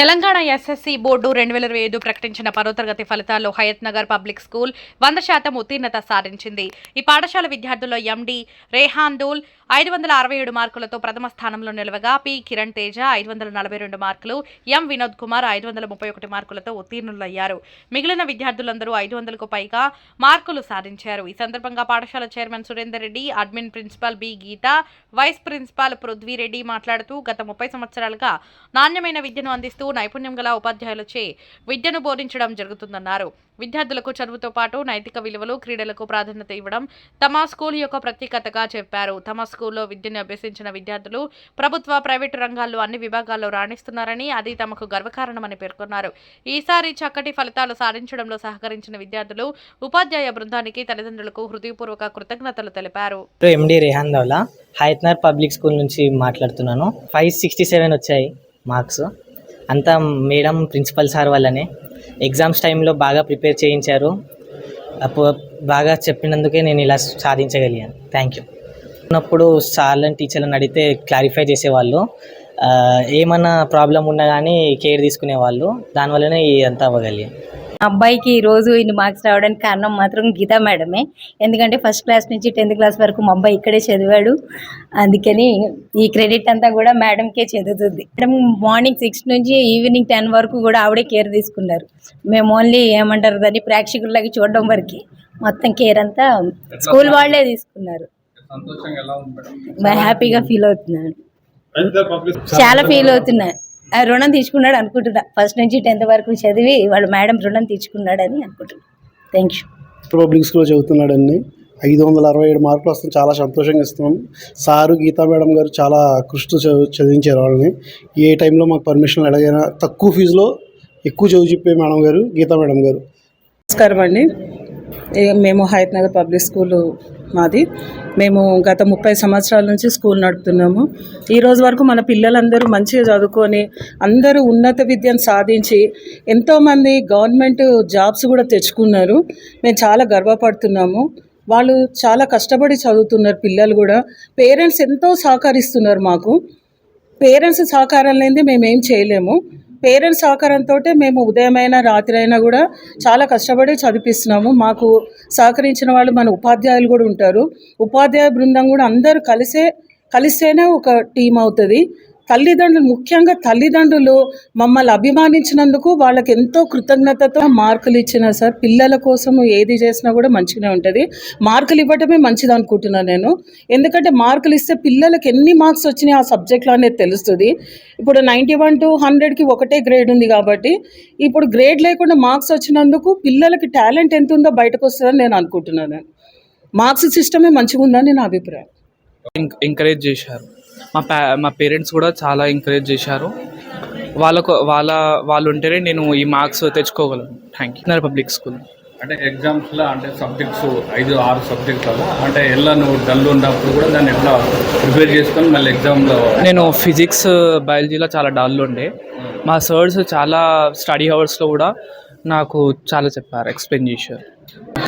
te Telangana SSC board రెండు వేల ఇరవై ఐదు ప్రకటించిన పదో తరగతి ఫలితాల్లో హయత్ నగర్ పబ్లిక్ స్కూల్ వంద శాతం ఉత్తీర్ణత సాధించింది. ఈ పాఠశాల విద్యార్థుల్లో ఎండి రేహాన్ దూల్ ఐదు వందల అరవై ఏడు మార్కులతో ప్రథమ స్థానంలో నిలవగా పి కిరణ్ తేజ ఐదు వందల నలభై రెండు మార్కులు ఎం వినోద్ కుమార్ ఐదు వందల ముప్పై ఒకటి మార్కులతో ఉత్తీర్ణులయ్యారు. మిగిలిన విద్యార్థులందరూ ఐదు వందలకు పైగా మార్కులు సాధించారు. ఈ సందర్భంగా పాఠశాల chairman Surender Reddy admin principal B Geetha vice principal Prithvi Reddy మాట్లాడుతూ గత ముప్పై సంవత్సరాలుగా నాణ్యమైన విద్యను అందిస్తూ నైపుణ్యం గల ఉపాధ్యాయులచే విద్యను బోధించడం జరుగుతుందన్నారు. విద్యార్థులకు చదువుతో పాటు నైతిక విలువలు క్రీడలకు ప్రాధాన్యత ఇవ్వడం తమ స్కూల్ యొక్క ప్రత్యేకతగా చెప్పారు. తమ స్కూల్లో విద్యను అభ్యసించిన విద్యార్థులు ప్రభుత్వ ప్రైవేటు రంగాల్లో అన్ని విభాగాల్లో రాణిస్తున్నారని అది తమకు గర్వకారణమని పేర్కొన్నారు. ఈసారి చక్కటి ఫలితాలు సాధించడంలో సహకరించిన విద్యార్థులు ఉపాధ్యాయ బృందానికి తల్లిదండ్రులకు హృదయపూర్వక కృతజ్ఞతలు తెలిపారు. ఎండి రిహాన్ దౌలా హైత్నర్ పబ్లిక్ స్కూల్ నుంచి మాట్లాడుతున్నాను. ఫైవ్ సిక్స్టీ సెవెన్ వచ్చాయి మార్క్స్. అంతా మేడం ప్రిన్సిపల్ సార్ వల్లనే. ఎగ్జామ్స్ టైంలో బాగా ప్రిపేర్ చేయించారు. బాగా చెప్పినందుకే నేను ఇలా సాధించగలిగాను. థ్యాంక్ యూ ఉన్నప్పుడు సార్లను టీచర్లను అడిగితే క్లారిఫై చేసేవాళ్ళు. ఏమన్నా ప్రాబ్లం ఉన్నా కానీ కేర్ తీసుకునేవాళ్ళు. దానివల్లనే ఇదంతా అవ్వగలిగాను. అబ్బాయికి ఈ రోజు ఇన్ని మార్క్స్ రావడానికి కారణం మాత్రం గీతా మేడమే. ఎందుకంటే ఫస్ట్ క్లాస్ నుంచి టెన్త్ క్లాస్ వరకు మా అబ్బాయి ఇక్కడే చదివాడు. అందుకని ఈ క్రెడిట్ అంతా కూడా మేడంకే చెందుతుంది. మేడం మార్నింగ్ సిక్స్ నుంచి ఈవినింగ్ టెన్ వరకు కూడా ఆవిడే కేర్ తీసుకున్నారు. మేము ఓన్లీ ఏమంటారు దాన్ని ప్రేక్షకులకి చూడడం వరకు. మొత్తం కేర్ అంతా స్కూల్ వాళ్ళే తీసుకున్నారు. హ్యాపీగా ఫీల్ అవుతున్నాను. చాలా ఫీల్ అవుతున్నా ఆ రుణం తీసుకున్నాడు అనుకుంటున్నా. ఫస్ట్ నుంచి టెన్త్ వరకు చదివి వాళ్ళ మేడం రుణం తీసుకున్నాడని అనుకుంటున్నా. థ్యాంక్ యూ పబ్లిక్ స్కూల్లో చదువుతున్నాడండి. ఐదు వందల అరవై ఏడు మార్కులు వస్తుంది చాలా సంతోషంగా ఇస్తున్నాం. సారు గీతా మేడం గారు చాలా కృషితో చదువు చదివించారు వాళ్ళని. ఏ టైంలో మాకు పర్మిషన్ అడిగినా తక్కువ ఫీజులో ఎక్కువ చదువు చెప్పే మేడం గారు గీతా మేడం గారు. నమస్కారం అండి. మేము హయత్ నగర్ పబ్లిక్ స్కూల్ మాది. మేము గత ముప్పై సంవత్సరాల నుంచి స్కూల్ నడుపుతున్నాము. ఈ రోజు వరకు మన పిల్లలందరూ మంచిగా చదువుకొని అందరూ ఉన్నత విద్యను సాధించి ఎంతోమంది గవర్నమెంట్ జాబ్స్ కూడా తెచ్చుకున్నారు. మేము చాలా గర్వపడుతున్నాము. వాళ్ళు చాలా కష్టపడి చదువుతున్నారు పిల్లలు కూడా. పేరెంట్స్ ఎంతో సహకరిస్తున్నారు మాకు. పేరెంట్స్ సహకారం లేనిది మేము ఏం చేయలేము. పేరెంట్స్ సహకారంతో మేము ఉదయమైనా రాత్రి అయినా కూడా చాలా కష్టపడి చదివిస్తున్నాము మాకు సహకరించిన వాళ్ళు మన ఉపాధ్యాయులు కూడా ఉంటారు. ఉపాధ్యాయ బృందం కూడా అందరూ కలిసే కలిస్తేనే ఒక టీం అవుతుంది. తల్లిదండ్రులు ముఖ్యంగా తల్లిదండ్రులు మమ్మల్ని అభిమానించినందుకు వాళ్ళకి ఎంతో కృతజ్ఞతతో మార్కులు ఇచ్చిన సార్ పిల్లల కోసం ఏది చేసినా కూడా మంచిగానే ఉంటుంది. మార్కులు ఇవ్వటమే మంచిది అనుకుంటున్నాను నేను. ఎందుకంటే మార్కులు ఇస్తే పిల్లలకి ఎన్ని మార్క్స్ వచ్చినాయి ఆ సబ్జెక్ట్లో అనేది తెలుస్తుంది. ఇప్పుడు నైంటీ వన్ టు హండ్రెడ్కి ఒకటే గ్రేడ్ ఉంది కాబట్టి ఇప్పుడు గ్రేడ్ లేకుండా మార్క్స్ వచ్చినందుకు పిల్లలకి టాలెంట్ ఎంత ఉందో బయటకు వస్తుందని నేను అనుకుంటున్నాను. మార్క్స్ సిస్టమే మంచిగా ఉందని నా అభిప్రాయం. ఎంకరేజ్ చేశారు. మా పే మా పేరెంట్స్ కూడా చాలా ఎంకరేజ్ చేశారు. వాళ్ళకు వాళ్ళ వాళ్ళు ఉంటేనే నేను ఈ మార్క్స్ తెచ్చుకోగలను. థ్యాంక్ యూ పబ్లిక్ స్కూల్ అంటే ఎగ్జామ్స్లో అంటే సబ్జెక్ట్స్ ఐదు ఆరు సబ్జెక్టులలో అంటే ఎలా నువ్వు డల్ ఉన్నప్పుడు కూడా దాన్ని ఎట్లా ప్రిపేర్ చేసుకొని మళ్ళీ ఎగ్జామ్లో నేను ఫిజిక్స్ బయాలజీలో చాలా డల్ ఉండే. మా సర్స్ చాలా స్టడీ అవర్స్లో కూడా నాకు చాలా చెప్పారు ఎక్స్ప్లెయిన్ చేశారు.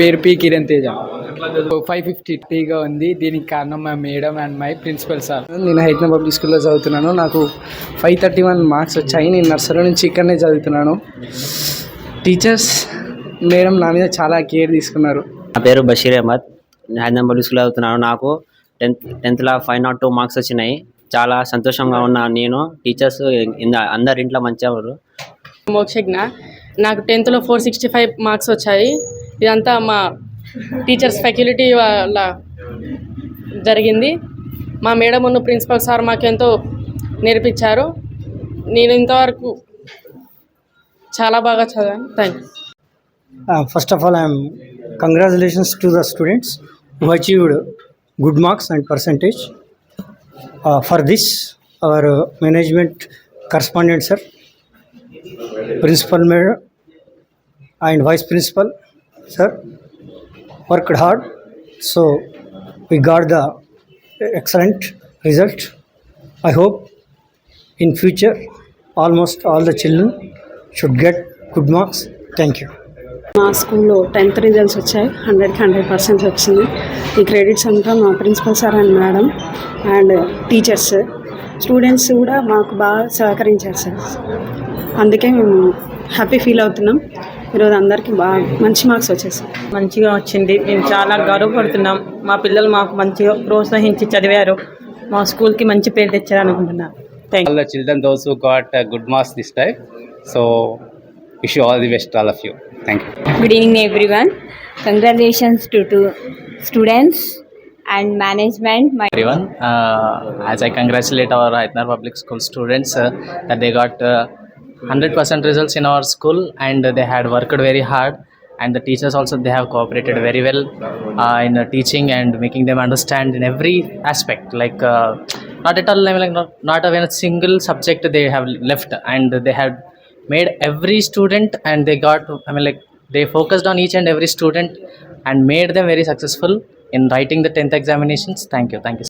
పేరు P Kiran Teja. Five fifty టీగా ఉంది. దీనికి కారణం మా madam and my principal sir. నేను హైదరాబాద్ పబ్లిక్ స్కూల్లో చదువుతున్నాను. నాకు ఫైవ్ థర్టీ వన్ మార్క్స్ వచ్చాయి. నేను నర్సరీ నుంచి ఇక్కడనే చదువుతున్నాను. టీచర్స్ మేడం నా మీద చాలా కేర్ తీసుకున్నారు. నా పేరు బషీర్ అహ్మద్. నేను హైదరాబాద్ పబ్లిక్ స్కూల్ చదువుతున్నాను. నాకు టెన్త్ టెన్త్లో ఫైవ్ నాట్ టూ మార్క్స్ వచ్చినాయి. చాలా సంతోషంగా ఉన్నాను నేను. టీచర్స్ ఇంద- అందరి ఇంట్లో మంచిగా ఉన్నారు. మోక్షజ్ఞ. నాకు టెన్త్లో ఫోర్ సిక్స్టీ ఫైవ్ మార్క్స్ వచ్చాయి. ఇదంతా మా టీచర్స్ ఫెక్యులిటీ వల్ల జరిగింది. మా మేడం ఉన్న ప్రిన్సిపల్ సార్ మాకెంతో నేర్పించారు. నేను ఇంతవరకు చాలా బాగా చదివాను. Thank first of all I'm congratulations to the students who achieved good marks and percentage for this our management correspondent sir principal madam and vice principal sir worked hard so we got the excellent result I hope in future almost all the children should get good marks thank you మా స్కూల్లో tenth results వచ్చాయి హండ్రెడ్కి hundred percent వచ్చింది ఈ credits అంతా మా principal sir and madam and teachers students కూడా మాకు బాగా సహకరించారు సార్ అందుకే మేము హ్యాపీ ఫీల్ అవుతున్నాం ఈరోజు అందరికీ బాగా మంచి మార్క్స్ వచ్చేసి మంచిగా వచ్చింది. మేము చాలా గర్వపడుతున్నాం. మా పిల్లలు మాకు మంచిగా ప్రోత్సహించి చదివారు. మా స్కూల్కి మంచి పేరు తెచ్చారనుకుంటున్నాను children those got good marks this type so wish all the best all of you thank good evening everyone congratulations to to students and management as I congratulate our Hyderabad public school students that they got 100% results in our school and they had worked very hard and the teachers also they have cooperated very well uh, in uh, teaching and making them understand in every aspect like uh, not at all I mean, like not, not even a single subject they have left and they had made every student and they got I mean like they focused on each and every student and made them very successful in writing the 10th examinations. Thank you. Thank you